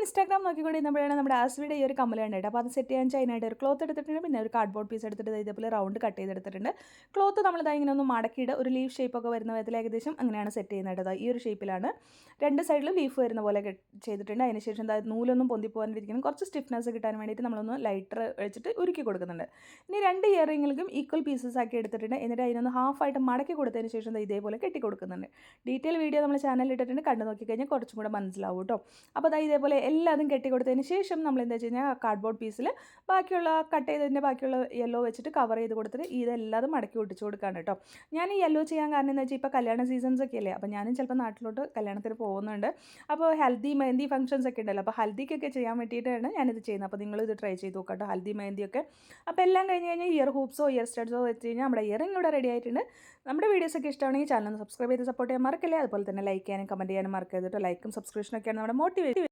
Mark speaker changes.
Speaker 1: Instagram നോക്കിക്കൊണ്ടിരുന്നപ്പോഴാണ് നമ്മുടെ ആസ്വിയുടെ ഈ ഒരു കമ്മൽ കണ്ടിട്ട്. അപ്പോൾ അത് സെറ്റ് ചെയ്യാൻ ചെയ്യാനായിട്ട് ഒരു ക്ലോത്ത് എടുത്തിട്ടുണ്ട്. പിന്നെ ഒരു കാർഡ്ബോർഡ് പീസ് എടുത്തിട്ട് ഇതേപോലെ റൗണ്ട് കട്ട് ചെയ്തെടുത്തിട്ടുണ്ട്. ക്ലോത്ത് നമ്മൾ ഇതാ ഇങ്ങനെ ഒന്ന് മടക്കിയിട്ട് ഒരു ലീഫ് ഷേപ്പ് ഒക്കെ വരുന്ന വിധത്തിൽ ഏകദേശം അങ്ങനെയാണ് സെറ്റ് ചെയ്യുന്നത് ഈ ഒരു ഷേപ്പിലാണ് രണ്ട് സൈഡിലും ലീഫ് വരുന്ന പോലെ ചെയ്തിട്ടുണ്ട്. അതിനുശേഷം എന്താ നൂലൊന്നും പൊന്തി പോകാനിരിക്കണം കുറച്ച് സ്റ്റിഫ്നെസ് കിട്ടാൻ വേണ്ടിയിട്ട് നമ്മളൊന്ന് ലൈറ്റർ വെച്ചിട്ട് ഉരുക്കി കൊടുക്കുന്നുണ്ട്. ഇനി രണ്ട് ഇയറിങ്ങും ഈക്വൽ പീസസ് ആക്കി എടുത്തിട്ടുണ്ട്. എന്നിട്ട് അതിനൊന്ന് ഹാഫായിട്ട് മടക്കി കൊടുത്തതിന് ശേഷം ഇതേപോലെ കെട്ടി കൊടുക്കുന്നുണ്ട് ഡീറ്റെയിൽ വീഡിയോ നമ്മൾ ചാനലിൽ ഇട്ടിട്ടുണ്ട്. കണ്ടു നോക്കിക്കഴിഞ്ഞാൽ കുറച്ചും കൂടെ മനസ്സിലാവും കേട്ടോ. അപ്പോൾ അതായത് ഇതേപോലെ എല്ലാതും കെട്ടി കൊടുത്തതിന് ശേഷം നമ്മൾ എന്താ വെച്ച് കഴിഞ്ഞാൽ കാർഡ്ബോർഡ് പീസിൽ ബാക്കിയുള്ള കട്ട് ചെയ്തതിന്റെ ബാക്കിയുള്ള യെല്ലോ വെച്ചിട്ട് കവർ ചെയ്ത് കൊടുത്തിട്ട് ഇതെല്ലാതും മടക്കി ഒട്ടിച്ചു കൊടുക്കാണ് കേട്ടോ. ഞാൻ ഈ യെല്ലോ ചെയ്യാൻ കാരണം എന്താ വെച്ചാൽ ഇപ്പോൾ കല്യാണ സീസൺസ് ഒക്കെ അല്ലേ അപ്പോൾ ഞാനും ചിലപ്പോൾ നാട്ടിലോട്ട് കല്യാണത്തിന് പോകുന്നുണ്ട്. അപ്പോൾ ഹൽദി മെഹന്തി ഫംഗ്ഷൻസ് ഒക്കെ ഉണ്ടല്ലോ അപ്പോൾ ഹൽദിക്കൊക്കെ ചെയ്യാൻ വേണ്ടിയിട്ടാണ് ഞാനിത് ചെയ്യുന്നത്. അപ്പോൾ നിങ്ങൾ ഇത് ട്രൈ ചെയ്ത് നോക്കാം കേട്ടോ ഹൽദി മെഹന്തിയൊക്കെ അപ്പോൾ എല്ലാം കഴിഞ്ഞ് കഴിഞ്ഞാൽ ഇയർ ഹൂപ്സോ ഇയർ സ്റ്റഡ്സോ വെച്ച് കഴിഞ്ഞാൽ നമ്മുടെ ഇയറിംഗ് ഇവിടെ റെഡി ആയിട്ടുണ്ട്. നമ്മുടെ വീഡിയോസൊക്കെ ഇഷ്ടമാണെങ്കിൽ ചാനൽ ഒന്ന് സബ്സ്ക്രൈബ് ചെയ്ത് സപ്പോർട്ട് ചെയ്യാൻ മറക്കല്ലേ. അതുപോലെ തന്നെ ലൈക്ക് ചെയ്യാനും കമന്റ് ചെയ്യാനും മറക്കരുത് കേട്ടോ. ലൈക്കും സബ്സ്ക്രിപ്ഷനൊക്കെയാണ് നമ്മുടെ മോട്ടിവേറ്റ്